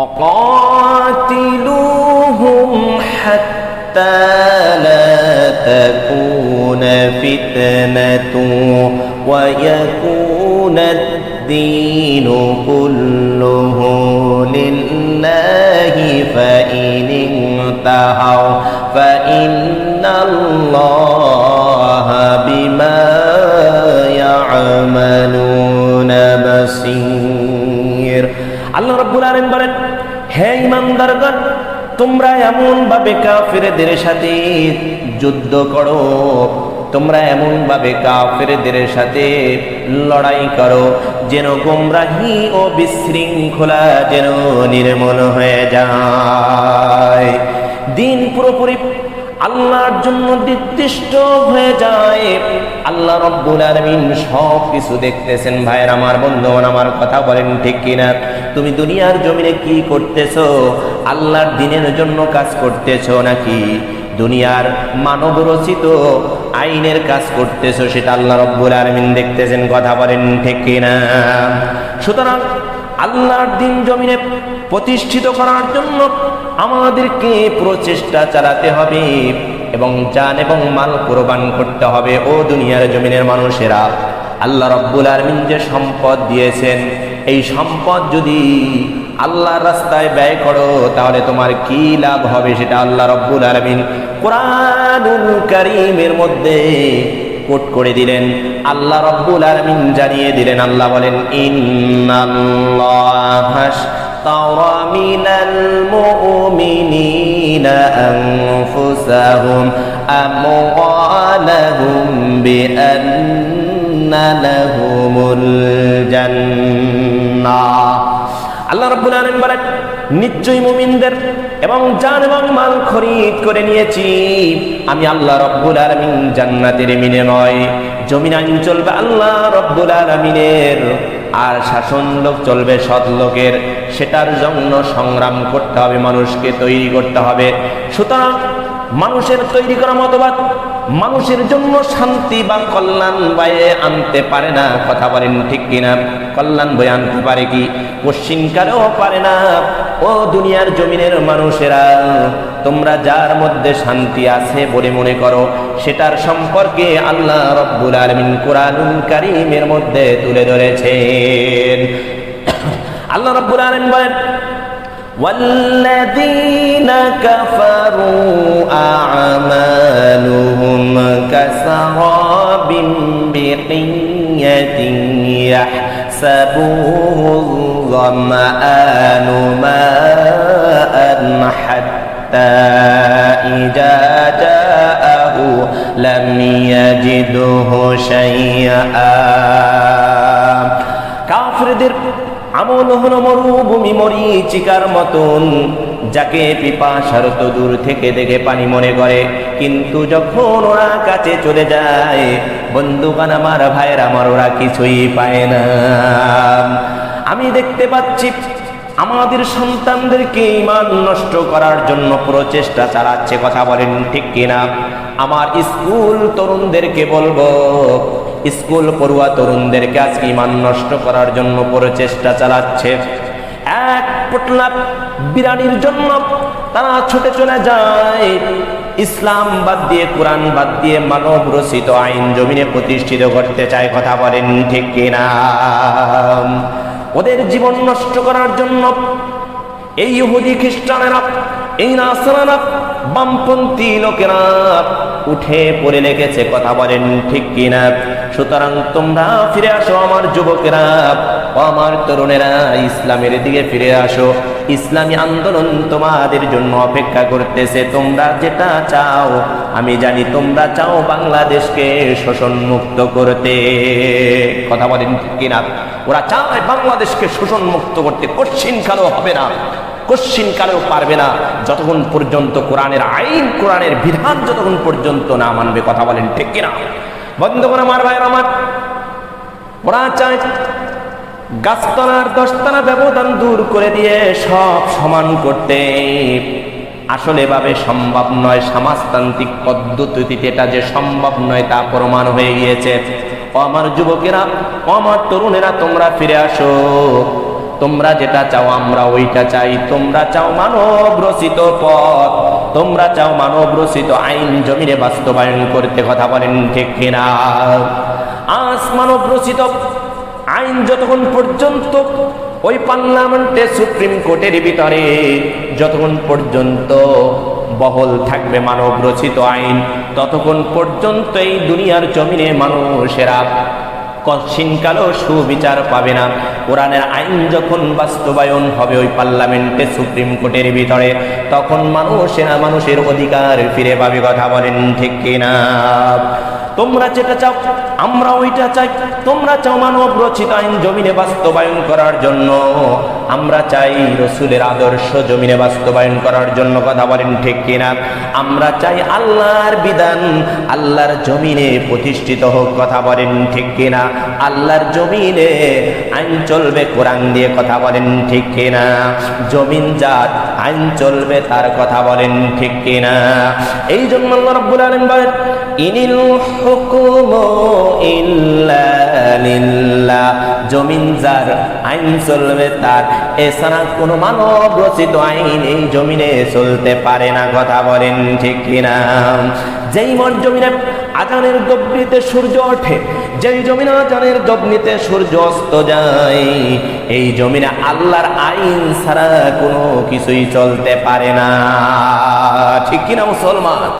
وقاتلوهم حتى لا تكون فتنة ويكون الدين كله لله. فإن انتهوا فإن الله بما يعملون بصير. الله رب العالمين বলেন হে ইমানদারগণ, তোমরা এমন ভাবে কাফেরদের সাথে যুদ্ধ করো। তোমরা এমন ভাবে কাফেরদের সাথে লড়াই করো যেন গোমরাহি ও বিশৃঙ্খলা যেন নির্মূল হয়ে যায়। দিন পুরোপুরি আল্লাহর জন্য নির্দিষ্ট হয়ে যায়। আল্লাহ রব্বুল আলামিন সব কিছু দেখতেছেন। ভাইয়ের, আমার বন্ধুগণ, আমার কথা বলেন ঠিক কিনা? তুমি দুনিয়ার জমিনে কি করতেছ? আল্লাহর দিনের জন্য কাজ করতেছ নাকি? দুনিয়ার মানব রচিত আইনের কাজ করতেছো, সেটা আল্লাহ রব্বুল আলামিন দেখতেছেন, কথা বলেন ঠিক কিনা? সুতরাং আল্লাহর দিন জমিনে প্রতিষ্ঠিত করার জন্য আমাদেরকে প্রচেষ্টা চালাতে হবে এবং জান এবং মাল কোরবান করতে হবে। ও দুনিয়ার জমিনের মানুষেরা, আল্লাহ রব্বুল আলমিন যে সম্পদ দিয়েছেন এই সম্পদ যদি আল্লাহর রাস্তায় ব্যয় করো, তাহলে তোমার কি লাভ হবে সেটা আল্লাহ রব্বুল আলমিন কোরআন করিমের মধ্যে কোট করে দিলেন। আল্লাহ রব্বুল আলমিন জানিয়ে দিলেন, আল্লাহ বলেন ইন্নাল্লাহাস তাওরা মিনাল মুমিনিনা আনফুসাহুম আমওয়ালাহুম বিআন্না লাহুমুল জান্নাহ না। আল্লাহ রাব্বুল আলামিন বলেন, নিশ্চয়ই মুমিনদের এবং জান এবং মাল খরিদ করে নিয়েছি। আমি আল্লাহ রব্বুল আলামিন জান্নাতের বিনিময় জমিন আইন চলবে আল্লাহ রব্বুল আলমিনের। আর শাসন লোক চলবে সৎ লোকের। সেটার জন্য সংগ্রাম করতে হবে, মানুষকে তৈরি করতে হবে। সুতরাং মানুষের তৈরি করা মতবাদ মানুষের জন্য শান্তি বা কল্যাণ বয়ে আনতে পারে না, কথা বলেন ঠিক কিনা? কল্যাণ বয়ে আনতে পারে কি? পশ্চিমকালেও পারে না। ও দুনিয়ার জমিনের মানুষেরা, তোমরা যার মধ্যে শান্তি আছে বলে মনে করো, সেটার সম্পর্কে আল্লাহ রব্বুল আলমিন কোরআনুল কারিমের মধ্যে তুলে ধরেছেন। আল্লাহ রব্বুল আলমিন বলেন والذين كفروا أعمالهم كسراب بقية يحسبه الظمآن ماء حتى إذا جاءه لم يجده شيئا কাফিরদের আমল হলো মরুভূমি মরিচিকার মতন, যাকে পিপাসার তো দূর থেকে দেখে পানি মনে করে। কিন্তু যখন ওরা কাছে চলে যায় বন্ধুগান আমার ভাইয়ের আমার ওরা কিছুই পায় না। আমি দেখতে পাচ্ছি, আমাদের সন্তানদেরকে ইমান নষ্ট করার জন্য প্রচেষ্টা চালাচ্ছে, কথা বলেন ঠিক কিনা? আমার স্কুল তরুণদেরকে বলব, স্কুল পড়ুয়া তরুণদেরকে আজকে ইমান নষ্ট করার জন্য প্রচেষ্টা চালাচ্ছে। এক পোটলা বিরানির জন্য তারা ছুটে চলে যায়। ইসলাম বাদ দিয়ে, কোরআন বাদ দিয়ে মানব রচিত আইন জমিনে প্রতিষ্ঠিত করতে চায়, কথা বলেন ঠিক কিনা? ওদের জীবন নষ্ট করার জন্য এই ইহুদি খ্রিস্টানেরা, এই নাসরানা বামপন্থী লোকেরা উঠে পড়ে লেগেছে কথা বলেন ঠিক কিনা? সুতরাং তোমরা ফিরে আসো আমার যুবকেরা আমার তরুণেরা, ইসলামের দিকে ফিরে আসো। ইসলামী আন্দোলন তোমাদের জন্য অপেক্ষা করতেছে। তোমরা যেটা চাও, আমি জানি তোমরা চাও বাংলাদেশকে শোষণ মুক্ত করতে। কথা বলেন কিনা? ওরা চায় বাংলাদেশকে শোষণ মুক্ত করতে, কঠিন কালো হবে না। কশ্চিন কালেও পারবে না। যতক্ষণ পর্যন্ত কোরআনের আইন, কোরআনের বিধান যতক্ষণ পর্যন্ত না মানবে, কথা বলেন ঠিক কিনা? বন্ধ করে আমার ভাইয়ের আমার, ওরা চায় গাছতলার দশতলা ব্যবধান দূর করে দিয়ে সব সমান করতে। আসলে ভাবে সম্ভব নয়, সমাজতান্ত্রিক পদ্ধতিতে এটা যে সম্ভব নয় তা প্রমাণ হয়ে গিয়েছে। আমার যুবকেরা আমার তরুণেরা, তোমরা ফিরে আসো। তোমরা যেটা চাও, আমরা ওইটা চাই। তোমরা চাও মানব রচিত পথ, তোমরা চাও মানব রচিত আইন জমিনে বাস্তবায়ন করতে কথা বলেন, ঠিক কিনা? আজ মানব রচিত আইন যতক্ষণ পর্যন্ত ওই পার্লামেন্টে সুপ্রিম কোর্টের ভিতরে, যতক্ষণ পর্যন্ত বহল থাকবে মানব রচিত আইন, ততক্ষণ পর্যন্ত এই দুনিয়ার জমিনে মানুষেরা কশিনকালও সুবিচার পাবে না। কোরআনের আইন যখন বাস্তবায়ন হবে ওই পার্লামেন্টে সুপ্রিম কোর্টের ভিতরে, তখন মানুষেরা মানুষের অধিকার ফিরে পাবে, কথা বলেন ঠিক কিনা? তোমরা যেটা চাও আমরা ওইটা চাই। তোমরা চাও মানব রচিত আইন জমিনে বাস্তবায়ন করার জন্য। আমরা চাই রসুলের আদর্শ জমিনে বাস্তবায়ন করার জন্য কথা বলেন ঠিক কিনা? আমরা চাই আল্লাহর বিধান, আল্লাহর জমিনে প্রতিষ্ঠিত হোক কথা বলেন ঠিক কিনা? আল্লাহর জমিনে আইন চলবে, কোরআন দিয়ে কথা বলেন ঠিক কিনা? জমিন জাত, আইন চলবে, তার কথা বলেন ঠিক কিনা? এই জন্য রাব্বুল আলামিন বলেন, ইনিল হুকুমু ইল্লা জমিন যার আইন চলবে তার। এছাড়া কোনো মানব রচিত আইন এই জমিনে চলতে পারে না, কথা বলেন ঠিক কিনা? যেই মন জমিনে আজানের দবনিতে সূর্য ওঠে, যেই জমিনে আজানের দবনিতে সূর্য অস্ত যায়, এই জমিনে আল্লাহর আইন ছাড়া কোনো কিছুই চলতে পারে না। ঠিক কিনা মুসলমান?